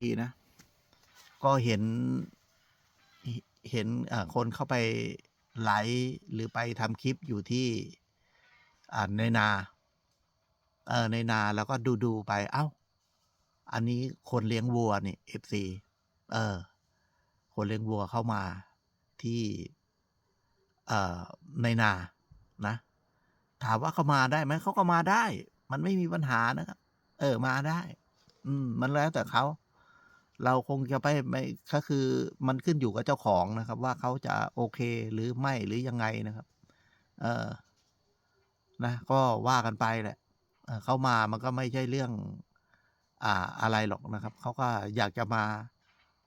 ทีนะ ก็เห็นเห็นคนเข้าไปไลฟ์หรือไปทำคลิปอยู่ที่ในนาเออในนาแล้วก็ดูดูๆไป เอ้า อันนี้คนเลี้ยงวัวนี่เอฟซีเออ คนเลี้ยงวัวเข้ามาที่ เอ่อในนา นะ ถามว่าเขามาได้ไหม เขาก็มาได้ มันไม่มีปัญหานะครับ เออ มาได้ อืม มันแล้วแต่เขา เราคงจะไปไม่ก็คือมันขึ้นอยู่กับเจ้าของนะครับ ว่าเขาจะโอเคหรือไม่หรือยังไงนะครับ เออนะ ก็ว่ากันไปแหละเเขามามันก็ไม่ใช่เรื่อง อ่าอะไรหรอกนะครับเขาก็อยากจะมา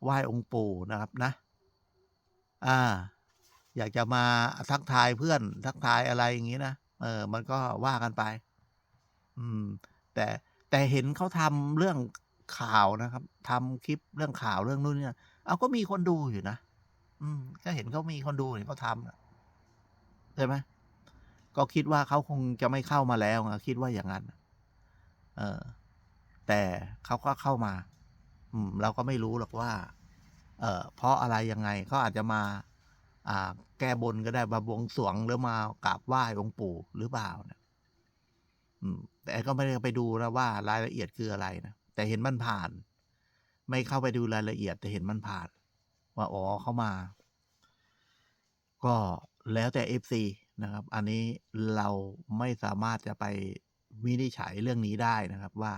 ไหว้องค์ปู่นะครับนะ อ่า อยากจะมาทักทายเพื่อน ทักทายอะไรอย่างนี้นะเออ มันก็ว่ากันไป อืม แต่แต่เห็นเขาทำเรื่อง ข่าวนะครับทำคลิปเรื่องข่าวเรื่องนู้นเนี่ยเอาก็มีคนดูอยู่นะอืมก็เห็นเขามีคนดูเห็นเขาทำใช่ไหมก็คิดว่าเขาคงจะไม่เข้ามาแล้วอะคิดว่าอย่างนั้นเออ แต่เขาก็เข้ามา อืม เราก็ไม่รู้หรอกว่า เออเพราะอะไรยังไงเขาอาจจะมา อ่า แก้บนก็ได้มาบวงสรวงหรือมากราบไหว้องค์ปู่หรือเปล่านี่ยอืม แต่ก็ไม่ได้ไปดูนะว่ารายละเอียดคืออะไรนะ แต่เห็นมันผ่าน ไม่เข้าไปดูรายละเอียดแต่เห็นมันผ่าน ว่าอ๋อเขามา ก็แล้วแต่เอฟซีนะครับ อันนี้เราไม่สามารถจะไปวินิจฉัยเรื่องนี้ได้นะครับว่า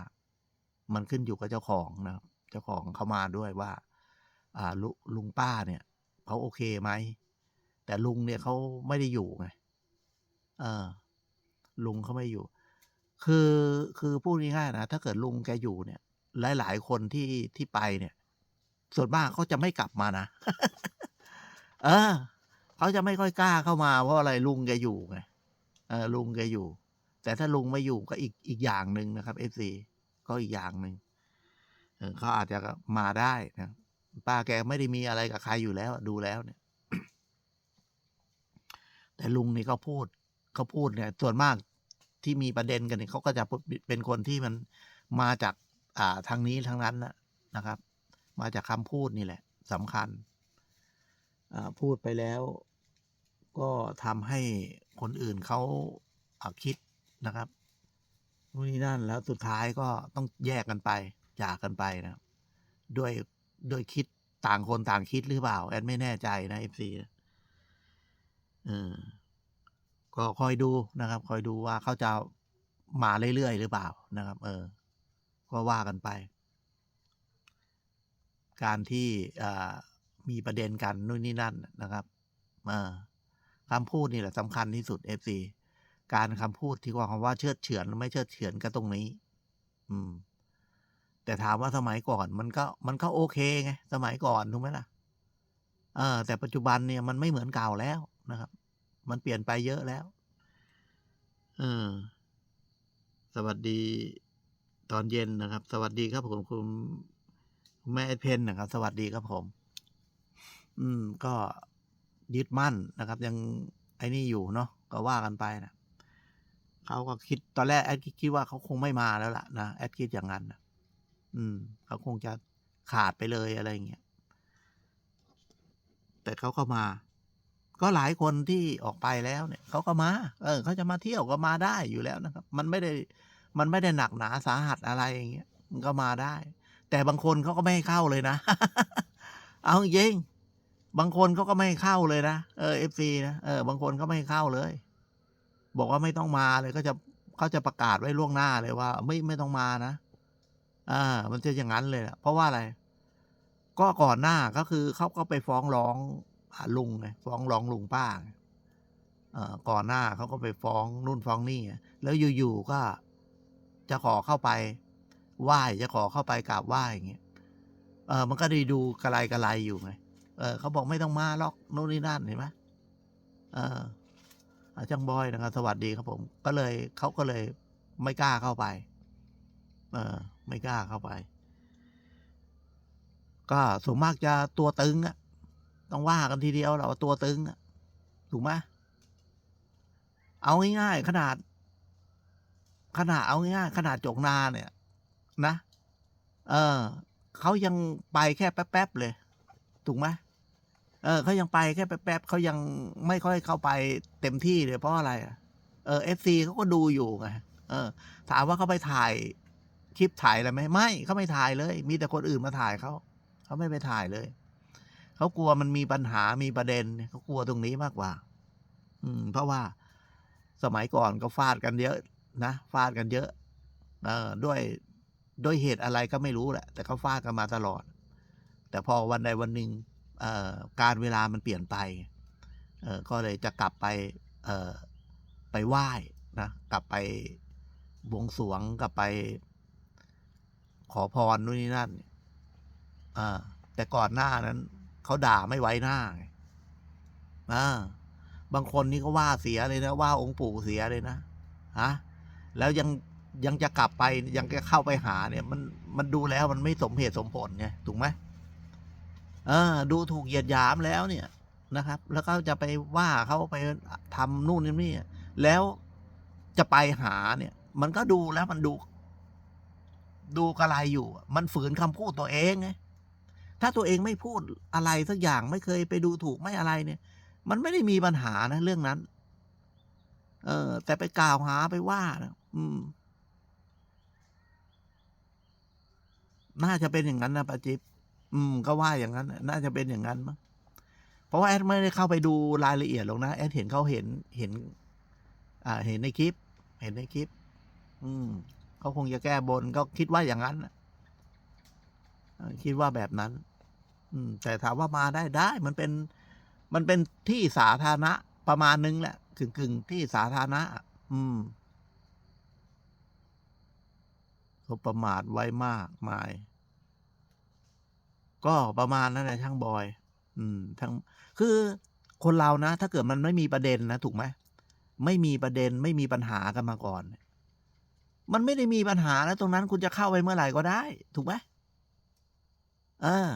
มันขึ้นอยู่กับเจ้าของนะครับ เจ้าของเขามาด้วยว่า อ่าลุลุงป้าเนี่ยเขาโอเคไหม แต่ลุงเนี่ยเขาไม่ได้อยู่ไงเออ ลุงเขาไม่อยู่ คือคือพูดง่ายๆนะถ้าเกิดลุงแกอยู่เนี่ย หลาย ๆ คนที่ที่ไปเนี่ย ส่วนมากเขาจะไม่กลับมานะ เออเขาจะไม่ค่อยกล้าเข้ามาเพราะอะไรลุงแกอยู่ไงเออลุงแกอยู่ แต่ถ้าลุงไม่อยู่ก็อีกอีกอย่างหนึ่งนะครับเอฟซีก็อีกอย่างหนึ่งเออเขาอาจจะมาได้นะป้าแกไม่ได้มีอะไรกับใครอยู่แล้ว ดูแล้วเนี่ย แต่ลุงนี่เขาพูดเขาพูดเนี่ย ส่วนมากที่มีประเด็นกันเนี่ยเขาก็จะเป็นคนที่มันมาจาก อ่าทางนี้ทางนั้นนะนะครับ มาจากคำพูดนี่แหละสำคัญอ่าพูดไปแล้วก็ทำให้คนอื่นเขาอาคิดนะครับนู่นนี่นั่นแล้วสุดท้ายก็ต้องแยกกันไปจากกันไปนะครับด้วยด้วยคิดต่างคนต่างคิดหรือเปล่า แอดไม่แน่ใจนะเอฟซีเออก็คอยดูนะครับ คอยดูว่าเขาจะมาเรื่อยๆหรือเปล่านะครับ เออ ก็ว่ากันไป การที่มีประเด็นกันนู่นนี่นั่นนะครับคำพูดนี่แหละสำคัญที่สุด FC การคำพูดที่ว่าคำว่าเชื่อดเฉือนหรือไม่เชื่อดเฉือนก็ตรงนี้ อืม แต่ถามว่าสมัยก่อนมันก็มันก็โอเคไงสมัยก่อนถูกไหมล่ะเออแต่ปัจจุบันเนี่ยมันไม่เหมือนเก่าแล้วนะครับ มันเปลี่ยนไปเยอะแล้ว เออ สวัสดี ตอนเย็นนะครับ สวัสดีครับผมคุณคุณแม่เพนนะครับ สวัสดีครับผม อืม ก็ยึดมั่นนะครับ ยังไอ้นี่อยู่เนาะก็ว่ากันไปนะเขาก็คิดตอนแรกแอดคิดว่าเขาคงไม่มาแล้วล่ะนะแอดคิดอย่างนั้นนะอืมเขาคงจะขาดไปเลยอะไรอย่างเงี้ยแต่เขาก็มา ก็หลายคนที่ออกไปแล้วเนี่ยเขาก็มา เออเขาจะมาเที่ยวก็มาได้อยู่แล้วนะครับ มันไม่ได้ มันไม่ได้หนักหนาสาหัสอะไรอย่างเงี้ยมันก็มาได้ แต่บางคนเขาก็ไม่ให้เข้าเลยนะ เอาจริงบางคนเขาก็ไม่ให้เข้าเลยนะเออเอฟซีนะเออบางคนเขาไม่ให้เข้าเลย บอกว่าไม่ต้องมาเลยก็จะเขาจะประกาศไว้ล่วงหน้าเลยว่า ไม่ไม่ต้องมานะอ่ามันจะอย่างนั้นเลยนะเพราะว่าอะไร ก็ก่อนหน้าก็คือเขาก็ไปฟ้องร้องลุงไงฟ้องร้องลุงป้าอ่อก่อนหน้าเขาก็ไปฟ้องนู่นฟ้องนี่แล้วอยู่ๆก็ จะขอเข้าไปไหว้จะขอเข้าไปกราบไหว้อย่างเงี้ยเออมันก็ได้ดูกระไรกระไรอยู่ไงเออเขาบอกไม่ต้องมาหรอกโน่นนี่นั่นเห็นไหมเอออาจังบอยนะครับสวัสดีครับผม ก็เลยเขาก็เลยไม่กล้าเข้าไป เออ ไม่กล้าเข้าไป ก็ส่วนมากจะตัวตึงอะต้องว่ากันทีเดียวเราตัวตึงอะถูกไหมเอาง่ายๆขนาด ขนาดเอาง่ายขนาดจกนาเนี่ย นะ เออเขายังไปแค่แป๊บๆเลย ถูกไหมเออเขายังไปแค่แป๊บๆเขายังไม่ค่อยเข้าไปเต็มที่เลยเพราะอะไรอะเออเอฟซีเขาก็ดูอยู่ไงเออ ถามว่าเขาไปถ่ายคลิปถ่ายอะไรไหมไม่เขาไม่ถ่ายเลย มีแต่คนอื่นมาถ่ายเขาเขาไม่ไปถ่ายเลยเขากลัวมันมีปัญหามีประเด็นเขากลัวตรงนี้มากกว่า อืม เพราะว่าสมัยก่อนก็ฟาดกันเยอะ นะฟาดกันเยอะ เออด้วยด้วยเหตุอะไรก็ไม่รู้แหละ แต่เขาฟาดกันมาตลอด แต่พอวันใดวันหนึ่งการเวลามันเปลี่ยนไปก็เลยจะกลับไปไปไหว้นะกลับไปบวงสรวงกลับไป ขอพรนู่นนี่นั่นแต่ก่อนหน้านั้นเขาด่าไม่ไว้หน้าไงอ่าบางคนนี่ก็ว่าเสียเลยนะว่าองค์ปู่เสียเลยนะฮะ แล้วยังยังจะกลับไปยังจะเข้าไปหาเนี่ย มันมันดูแล้วมันไม่สมเหตุสมผลไงถูกไหมเออ ดูถูกเหยียดหยามแล้วเนี่ยนะครับ แล้วก็จะไปว่าเขาไปทำนู่นนี่นี่แล้วจะไปหาเนี่ย มันก็ดูแล้วมันดู ดูกระไรอยู่ มันฝืนคำพูดตัวเองไงถ้าตัวเองไม่พูดอะไรสักอย่างไม่เคยไปดูถูกไม่อะไรเนี่ย มันไม่ได้มีปัญหานะ เรื่องนั้น เออ แต่ไปกล่าวหาไปว่านะ อืม น่าจะเป็นอย่างนั้นนะป้าจิ๊บอืม ก็ว่าอย่างนั้น น่าจะเป็นอย่างนั้นมั้งเพราะว่าแอดไม่ได้เข้าไปดูรายละเอียดหรอกนะแอดเห็นเขาเห็นเห็น อ่า เห็นในคลิป เห็นในคลิป อืมเขาคงจะแก้บนก็คิดว่าอย่างนั้นคิดว่าแบบนั้น อืม แต่ถามว่ามาได้ได้ มันเป็น มันเป็นที่สาธารณะประมาณนึงแหละกึ่งกึ่งที่สาธารณะ อืม เขาประมาทไว้มากมาย ก็ประมาณนั้นแหละช่างบอย อืม ทั้งคือคนเรานะ ถ้าเกิดมันไม่มีประเด็นนะถูกไหมไม่มีประเด็นไม่มีปัญหากันมาก่อน มันไม่ได้มีปัญหาแล้วตรงนั้นคุณจะเข้าไปเมื่อไหร่ก็ได้ ถูกไหมเออ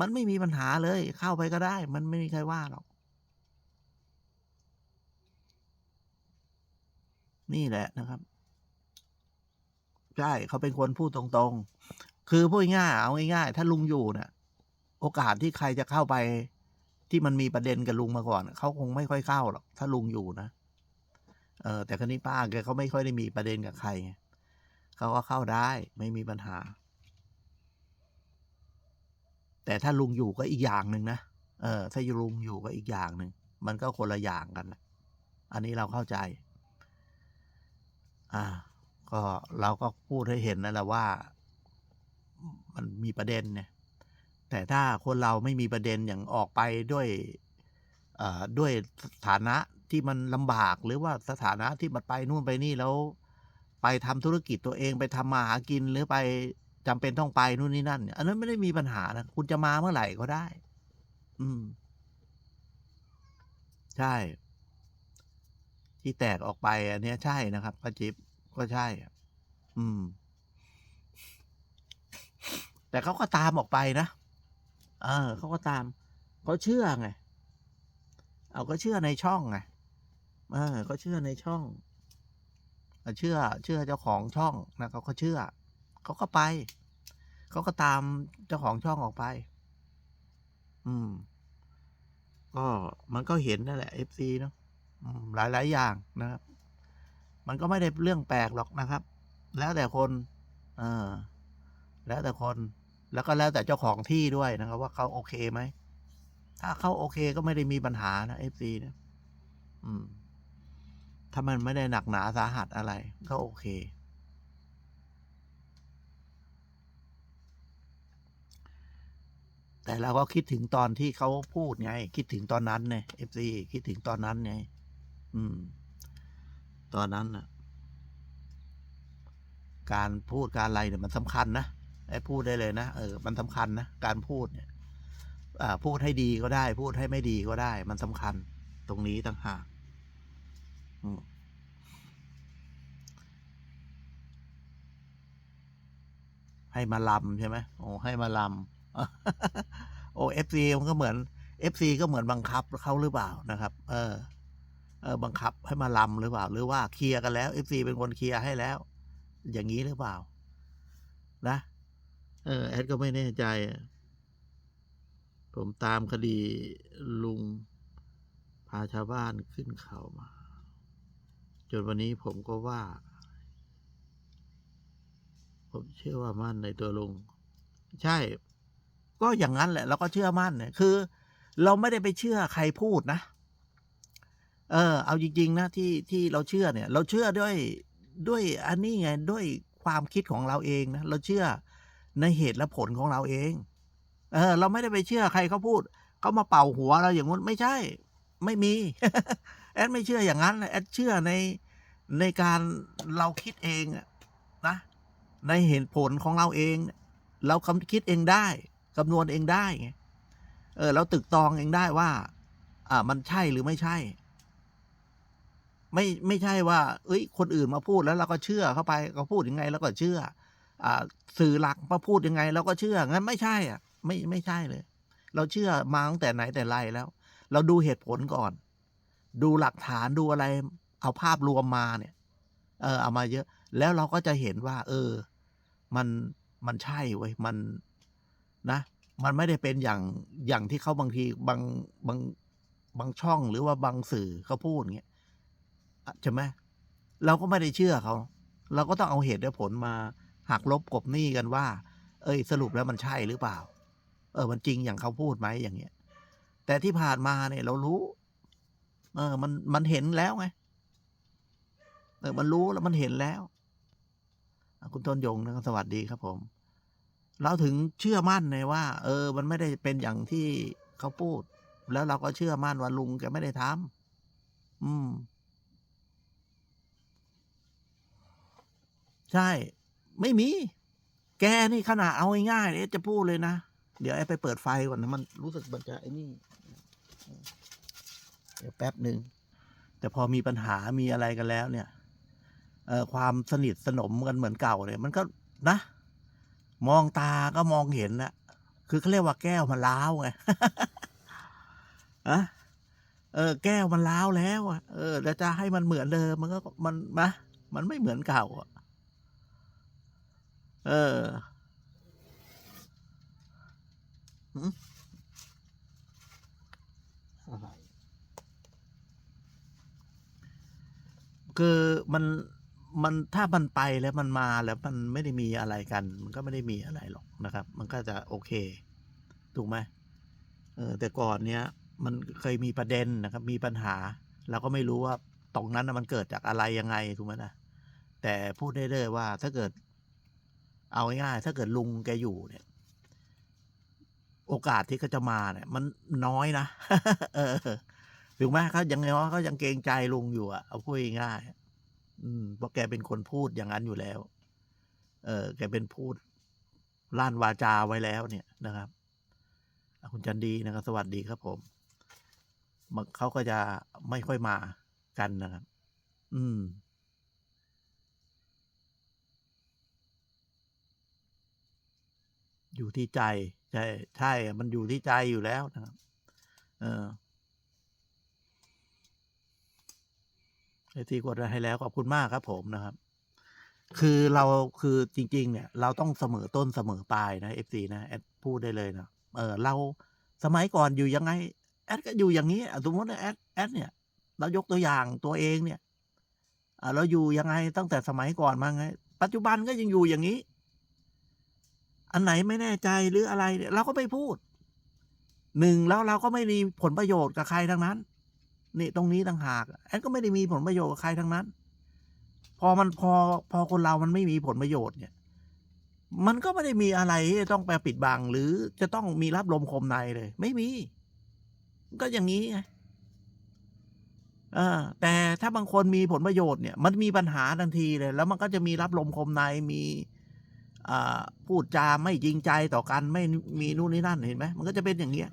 มันไม่มีปัญหาเลย เข้าไปก็ได้ มันไม่มีใครว่าหรอก นี่แหละนะครับ ใช่เขาเป็นคนพูดตรงๆ คือพูดง่ายเอาง่ายๆถ้าลุงอยู่เนะ่ะโอกาสที่ใครจะเข้าไป ที่มันมีประเด็นกับลุงมาก่อนเขาคงไม่ค่อยเข้าหรอกถ้าลุงอยู่นะเออแต่คนนี้ป้าแกเขาไม่ค่อยได้มีประเด็นกับใครไงเขาก็เข้าได้ไม่มีปัญหา แต่ถ้าลุงอยู่ก็อีกอย่างหนึ่งนะเออถ้าลุงอยู่ก็อีกอย่างหนึ่งมันก็คนละอย่างกันนะอันนี้เราเข้าใจ อ่า ก็เราก็พูดให้เห็นนั่นแหละว่ามันมีประเด็นเนี่ย แต่ถ้าคนเราไม่มีประเด็นอย่างออกไปด้วยด้วยสถานะที่มันลำบากหรือว่าสถานะที่มันไปนู่นไปนี่แล้ว ไปทำธุรกิจตัวเองไปทำมาหากินหรือไปจำเป็นต้องไปนู่นนี่นั่นเนี่ยอันนั้นไม่ได้มีปัญหานะคุณจะมาเมื่อไหร่ก็ได้ อืม ใช่ ที่แตกออกไป อันนี้ใช่นะครับป้าจิ๊บ ก็ใช่อะอืม แต่เขาก็ตามออกไปนะเออเขาก็ตามเขาเชื่อไงเอาก็เชื่อในช่องไงเออก็เชื่อในช่องเชื่อ เชื่อเจ้าของช่องนะเขาก็เชื่อเขาก็ไปเขาก็ตามเจ้าของช่องออกไป อืม ก็มันก็เห็นนั่นแหละเอฟซีเนาะอืมหลายๆอย่างนะครับ มันก็ไม่ได้เรื่องแปลกหรอกนะครับ แล้วแต่คนเออแล้วแต่คนแล้วก็แล้วแต่เจ้าของที่ด้วยนะครับ ว่าเขาโอเคไหมถ้าเขาโอเคก็ไม่ได้มีปัญหานะเอฟซีนะอืม ถ้ามันไม่ได้หนักหนาสาหัสอะไร ก็โอเค แต่เราก็คิดถึงตอนที่เขาพูดไง คิดถึงตอนนั้นไงเอฟซีคิดถึงตอนนั้นไงอืม ตอนนั้นนะการพูดการอะไรเนี่ยมันสำคัญนะไอ้พูดได้เลยนะเออมันสำคัญนะการพูดเนี่ยอ่าพูดให้ดีก็ได้ พูดให้ไม่ดีก็ได้ มันสำคัญ ตรงนี้ต่างหากให้มาลำใช่ไหมโอ้ให้มาลำโอ้เอฟซีมันก็เหมือนเอฟซีก็เหมือนบังคับเขาหรือเปล่านะครับ เออ บังคับให้มาลำหรือเปล่า หรือว่าเคลียร์กันแล้วเอฟซีเป็นคนเคลียร์ให้แล้ว อย่างนี้หรือเปล่า นะเออแอดก็ไม่แน่ใจ ผมตามคดีลุงพาชาวบ้านขึ้นเขามา จนวันนี้ผมก็ว่า ผมเชื่อว่ามั่นในตัวลุง ใช่ ก็อย่างนั้นแหละเราก็เชื่อมั่นเนี่ยคือ เราไม่ได้ไปเชื่อใครพูดนะ เออเอาจริงๆนะที่ที่เราเชื่อเนี่ย เราเชื่อด้วยด้วยอันนี้ไงด้วยความคิดของเราเองนะเราเชื่อในเหตุและผลของเราเอง เออ เราไม่ได้ไปเชื่อใครเขาพูดเขามาเป่าหัวเราอย่างนู้นไม่ใช่ ไม่มี แอดไม่เชื่ออย่างนั้นแอดเชื่อในในการเราคิดเองนะในเหตุผลของเราเอง เราคำคิดเองได้คำนวณเองได้ไงเออเราตึกตองเองได้ว่า อ่ามันใช่หรือไม่ใช่ ไม่ไม่ใช่ว่า เอ้ย คนอื่นมาพูดแล้วเราก็เชื่อเข้าไปเขาพูดยังไงเราก็เชื่อ อ่า สื่อหลักมาพูดยังไงเราก็เชื่องั้นไม่ใช่อะ ไม่ไม่ใช่เลย เราเชื่อมาตั้งแต่ไหนแต่ไรแล้ว เราดูเหตุผลก่อน ดูหลักฐานดูอะไร เอาภาพรวมมาเนี่ย เออ เอามาเยอะ แล้วเราก็จะเห็นว่า เออ มันมันใช่เว้ยมันนะ มันไม่ได้เป็นอย่างอย่างที่เขาบางทีบางบางบางช่องหรือว่าบางสื่อเขาพูดเงี้ย ใช่ไหมเราก็ไม่ได้เชื่อเขา เราก็ต้องเอาเหตุและผลมาหักลบกบหนี้กันว่า เอ้ย สรุปแล้วมันใช่หรือเปล่า เออ มันจริงอย่างเขาพูดไหมอย่างเงี้ย แต่ที่ผ่านมาเนี่ย เรารู้ เออ มันมันเห็นแล้วไงเออมันรู้แล้วมันเห็นแล้ว คุณต้นยงนะครับสวัสดีครับผม เราถึงเชื่อมั่นในว่า เออ มันไม่ได้เป็นอย่างที่เขาพูด แล้วเราก็เชื่อมั่นว่าลุงแกไม่ได้ทำอืม ใช่ ไม่มี แกนี่ขนาดเอาง่ายๆเนี่ยจะพูดเลยนะ เดี๋ยวไอ้ไปเปิดไฟก่อนนะมันรู้สึกมันจะไอ้นี่ เดี๋ยวแป๊บหนึ่ง แต่พอมีปัญหามีอะไรกันแล้ว เนี่ยเออความสนิทสนมกันเหมือนเก่าเนี่ย มันก็นะ มองตาก็มองเห็นนะคือเขาเรียกว่าแก้วมันล้าวไงอะเออ แก้วมันล้าวแล้วอะเออแล้วจะให้มันเหมือนเดิมมันก็มันมะมันไม่เหมือนเก่าอะ เออคือมันมันถ้ามันไปแล้วมันมาแล้วมันไม่ได้มีอะไรกัน มันก็ไม่ได้มีอะไรหรอกนะครับ มันก็จะโอเค ถูกไหมเออแต่ก่อนเนี้ย มันเคยมีประเด็นนะครับ มีปัญหาเราก็ไม่รู้ว่าตรงนั้นนะมันเกิดจากอะไรยังไงถูกไหมนะแต่พูดได้เลยว่าถ้าเกิด เอาง่ายๆถ้าเกิดลุงแกอยู่เนี่ย โอกาสที่เขาจะมาเนี่ย มันน้อยนะเออถูกไหมเขายังไงวะเขายังเกรงใจลุงอยู่อะเอาพูดง่ายอืมเพราะแกเป็นคนพูดอย่างนั้นอยู่แล้ว เออ แกเป็นพูดลั่นวาจาไว้แล้วเนี่ยนะครับคุณจันดีนะครับ สวัสดีครับผมมันเขาก็จะไม่ค่อยมากันนะครับ อืม อยู่ที่ใจ ใช่ ใช่ มันอยู่ที่ใจอยู่แล้วนะครับ เออไอที่กดให้แล้วขอบคุณมากครับผมนะครับ คือเราคือจริง ๆ เนี่ย เราต้องเสมอต้นเสมอปลายนะเอฟซีนะแอดพูดได้เลยนะเออเราสมัยก่อนอยู่ยังไง แอดก็อยู่อย่างนี้สมมติว่าแอดแอดเนี่ย เรายกตัวอย่างตัวเองเนี่ยเราอยู่ยังไงตั้งแต่สมัยก่อนมาไง ปัจจุบันก็ยังอยู่อย่างนี้ อันไหนไม่แน่ใจหรืออะไรเนี่ยเราก็ไม่พูดหนึ่งแล้วเราก็ไม่มีผลประโยชน์กับใครทั้งนั้นนี่ตรงนี้ต่างหากแอนก็ไม่ได้มีผลประโยชน์กับใครทั้งนั้น พอมันพอพอคนเรามันไม่มีผลประโยชน์เนี่ย มันก็ไม่ได้มีอะไรที่ต้องไปปิดบังหรือจะต้องมีรับลมคมในเลย ไม่มี ก็อย่างนี้ไงแต่ถ้าบางคนมีผลประโยชน์เนี่ย มันมีปัญหาทันทีเลย แล้วมันก็จะมีรับลมคมในมี พูดจาไม่จริงใจต่อกันไม่มีนู่นนี่นั่นเห็นไหมมันก็จะเป็นอย่างเงี้ย